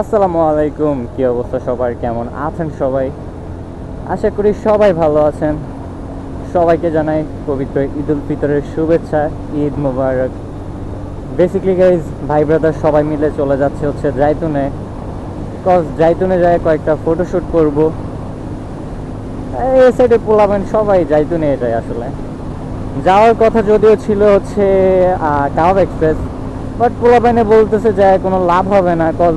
আসসালামু আলাইকুম, কি অবস্থা সবার? কেমন আছেন সবাই? আশা করি সবাই ভালো আছেন। সবাইকে জানাই পবিত্র ঈদ উল ফিতরের শুভেচ্ছা, ঈদ মোবারক। বেসিক্যালি গাইজ ভাই ব্রাদার সবাই মিলে চলে যাচ্ছে হচ্ছে জাইতুনে কজ জাইতুনে যায় কয়েকটা ফটোশ্যুট করব। এই সাইডে পোলাবেন সবাই জাইতুনে যায় আসলে। যাওয়ার কথা যদিও ছিল হচ্ছে কাব এক্সপ্রেস বাট পোলাবেনে বলতেছে যে কোনো লাভ হবে না কজ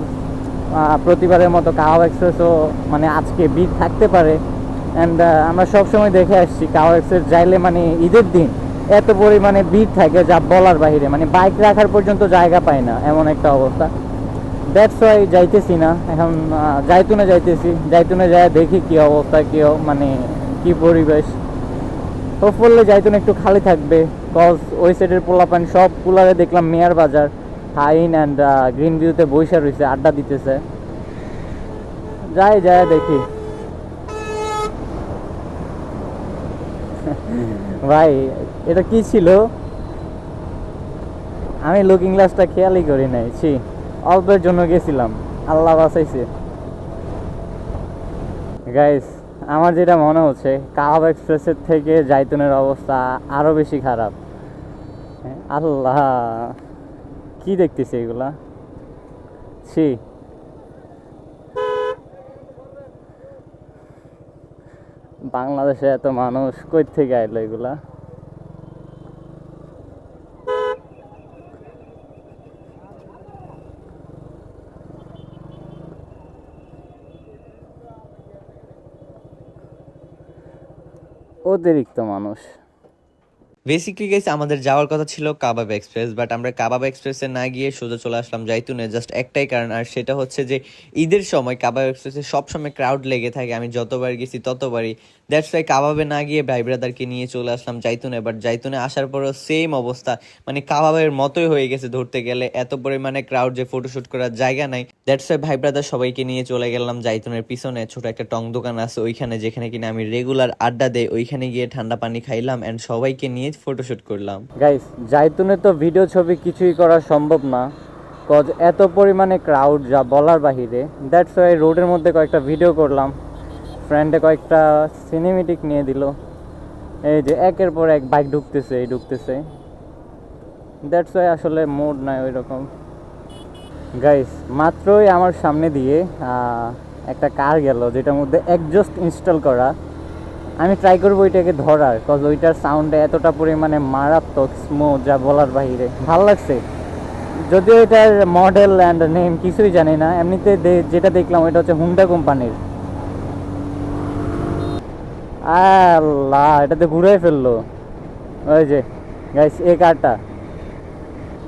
প্রতিবারের মতো কাও এক্সপ্রেসও মানে আজকে ভিড় থাকতে পারে। অ্যান্ড আমরা সবসময় দেখে আসছি কাও এক্সপ্রেস যাইলে মানে ঈদের দিন এত পরিমাণে ভিড় থাকে যা বলার বাইরে মানে বাইক রাখার পর্যন্ত জায়গা পায় না, এমন একটা অবস্থা। দ্যাটস ওয়াই যাইতেছি না। এখন যাইতুনে যাইতেছি। যাইতুনে যায় দেখি কি অবস্থা, কি মানে কি পরিবেশ। হোপফুল্লি যাইতুন একটু খালি থাকবে। কজ ওই সাইডের পোলাপান সব কুলারে দেখলাম, মেয়ার বাজার। হাইন অ্যান্ড গ্রিন ভিউতে বৈশা রয়েছে আড্ডা দিতেছে। যাই যায় দেখি। ভাই এটা কি ছিল? আমি লুকিং গ্লাসটা খেয়ালই করি নাই ছি। অল্পের জন্য গেছিলাম আল্লাহ বাঁচাইছে। গাইস আমার যেটা মনে হচ্ছে কাব এক্সপ্রেসের থেকে জাইতুনের অবস্থা আরও বেশি খারাপ। হ্যাঁ, আল্লাহ। কি দেখতেছি এগুলা? ছি। বাংলাদেশে এত মানুষ কই থেকে আইলো এগুলা? অতিরিক্ত মানুষ। বেসিক্যালি গাইস আমাদের যাওয়ার কথা ছিল কাবাব এক্সপ্রেস বাট আমরা কাবাব এক্সপ্রেসে না গিয়ে সোজা চলে আসলাম জাইতুনে। জাস্ট একটাই কারণ, আর সেটা হচ্ছে যে ঈদের সময় কাবাব এক্সপ্রেসে সবসময় ক্রাউড লেগে থাকে। আমি যতবার গেছি ততবারই। দ্যাটস ওয়াই কাবাবে না গিয়ে ভাই ব্রাদারকে নিয়ে চলে আসলাম জাইতুনে বাট জাইতুনে আসার পরও সেম অবস্থা। মানে কাবাবের মতোই হয়ে গেছে ধরতে গেলে। এত পরিমাণে ক্রাউড যে ফটোশুট করার জায়গা নাই। দ্যাটস ওয়াই ভাই ব্রাদার সবাইকে নিয়ে চলে গেলাম জাইতুনের পিছনে। ছোট একটা টং দোকান আছে ওইখানে, যেখানে কিনা আমি রেগুলার আড্ডা দেই। ওইখানে গিয়ে ঠান্ডা পানি খাইলাম অ্যান্ড সবাইকে নিয়ে ফটোশুট করলাম। গাইস জাইতুনে তো ভিডিও ছবি কিছুই করা সম্ভব না। কজ এত পরিমাণে ক্রাউড যা বলার বাহিরে দ্যাটস ওয়াই রোডের মধ্যে কয়েকটা ভিডিও করলাম। ফ্রেন্ডে কয়েকটা সিনেমেটিক নিয়ে দিল। এই যে একের পর এক বাইক ঢুকতেছে, এই ঢুকতেছে। দ্যাটস ওয়াই আসলে মোড নাই ওই রকম গাইস মাত্রই আমার সামনে দিয়ে একটা কার গেল, যেটার মধ্যে একজস্ট ইনস্টল করা। আমি ট্রাই করব ওইটাকে ধরার কজ ওইটার সাউন্ডে এতটা পরিমাণে মারাত্মক স্মুথ যা বলার বাইরে ভালো লাগছে। যদিও এটার মডেল অ্যান্ড নেম কিছুই জানি না, এমনিতে যেটা দেখলাম ওইটা হচ্ছে হুন্ডা কোম্পানির। আল্লাহ, এটাতে ঘুরে ফেলল। ওই যে গাইস এ কারটা।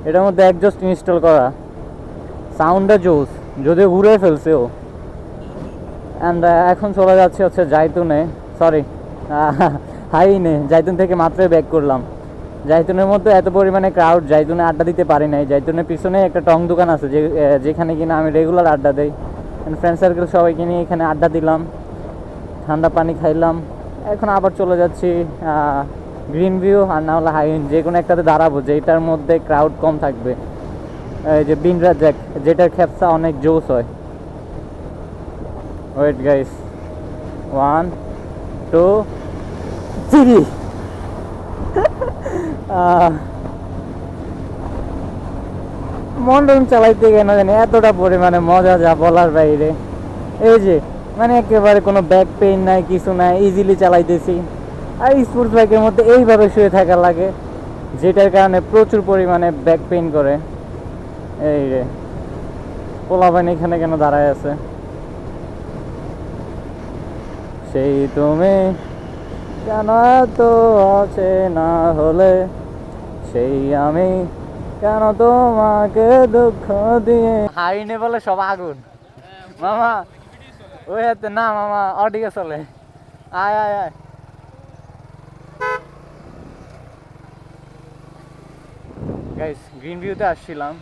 এটার মধ্যে একজস্ট ইনস্টল করা। সাউন্ডটা জোস, যদিও ঘুরে ফেলছে ও। অ্যান্ড এখন চলে যাচ্ছে হচ্ছে জাইতুনে সরি হাইনে জাইতুন থেকে মাত্রই ব্যাক করলাম। জাইতুনের মধ্যে এত পরিমাণে ক্রাউড জাইতুনে আড্ডা দিতে পারি নাই। জাইতুনের পিছনে একটা টং দোকান আছে, যে যেখানে কিনা আমি রেগুলার আড্ডা দেই। ফ্রেন্ড সার্কেল সবাইকে নিয়ে এখানে আড্ডা দিলাম। ঠান্ডা পানি খাইলাম। এখন আবার চলে যাচ্ছি গ্রিন ভিউ আর না হলে হাইন যে কোনো একটাতে দাঁড়াবো যেটার মধ্যে ক্রাউড কম থাকবে। এই যে বিনরা জ্যাক যেটার খেপসা অনেক জোস হয়। Wait guys one two three মন্ডন চালাইতে কেন জানি এতটা পরিমাণে মজা যা বলার বাইরে। এই যে মানে একেবারে কোনো ব্যাক পেইন নাই, কিছু নাই ইজিলি চালাইতেছি। আর স্পোর্টস বাইকের মধ্যে এইভাবে শুয়ে থাকা লাগে, যেটার কারণে প্রচুর পরিমাণে ব্যাক পেইন করে। এই রে পোলাবান এখানে কেন দাঁড়ায় আছে? সেই তুমি কেন তো আছে না হলে সেই আমি কেন তোমাকে দুঃখ দিয়ে? হাইনে বলে সব আগুন। মামা ওই হাতে না মামা অডিকে চলে। আয় আয় আয়। গাইস গ্রিন ভিউতে আসছিলাম।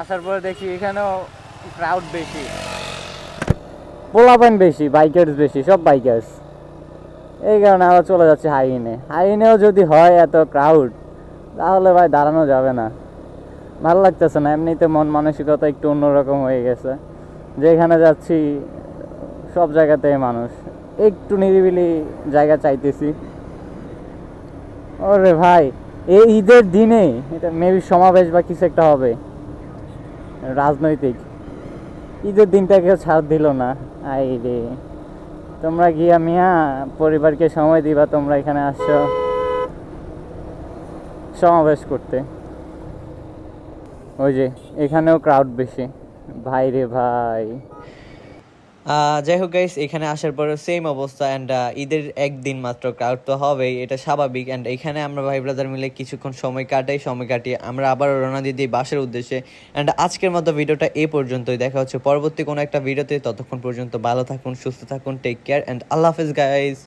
আসার পরে দেখি এখানেও ক্রাউড বেশি। পোলাপান বেশি বাইকার্স বেশি সব বাইকার্স এই কারণে আবার চলে যাচ্ছে হাইনে। হাইনেও যদি হয় এত ক্রাউড তাহলে ভাই দাঁড়ানো যাবে না। ভালো লাগতেছে না, এমনিতে মন মানসিকতা একটু অন্যরকম হয়ে গেছে। যেখানে যাচ্ছি, সব জায়গাতে মানুষ। একটু নিরিবিলি জায়গা চাইতেছি। ওরে ভাই, এই ঈদের দিনে এটা মেবি সমাবেশ বা কিছু একটা হবে। রাজনৈতিক। ঈদের দিনটাকে ছাড় দিল না। আই রে তোমরা গিয়া মিয়া পরিবারকে সময় দিবা, তোমরা এখানে আসছো। সমাবেশ করতে। ওই যে, এখানেও ক্রাউড বেশি। ভাই রে ভাই। যাই হোক গাইস এখানে আসার পরে সেম অবস্থা অ্যান্ড ঈদের একদিন মাত্র ক্রাউড তো হবেই, এটা স্বাভাবিক অ্যান্ড এখানে আমরা ভাই ব্রাদার মিলে কিছুক্ষণ সময় কাটাই, সময় কাটিয়ে আমরা আবার রওনা দিয়ে দিই বাসের উদ্দেশ্যে অ্যান্ড আজকের মতো ভিডিওটা এ পর্যন্তই, দেখা হচ্ছে পরবর্তী কোনো একটা ভিডিওতে, ততক্ষণ পর্যন্ত ভালো থাকুন, সুস্থ থাকুন টেক কেয়ার অ্যান্ড আল্লাহ হাফেজ গাইস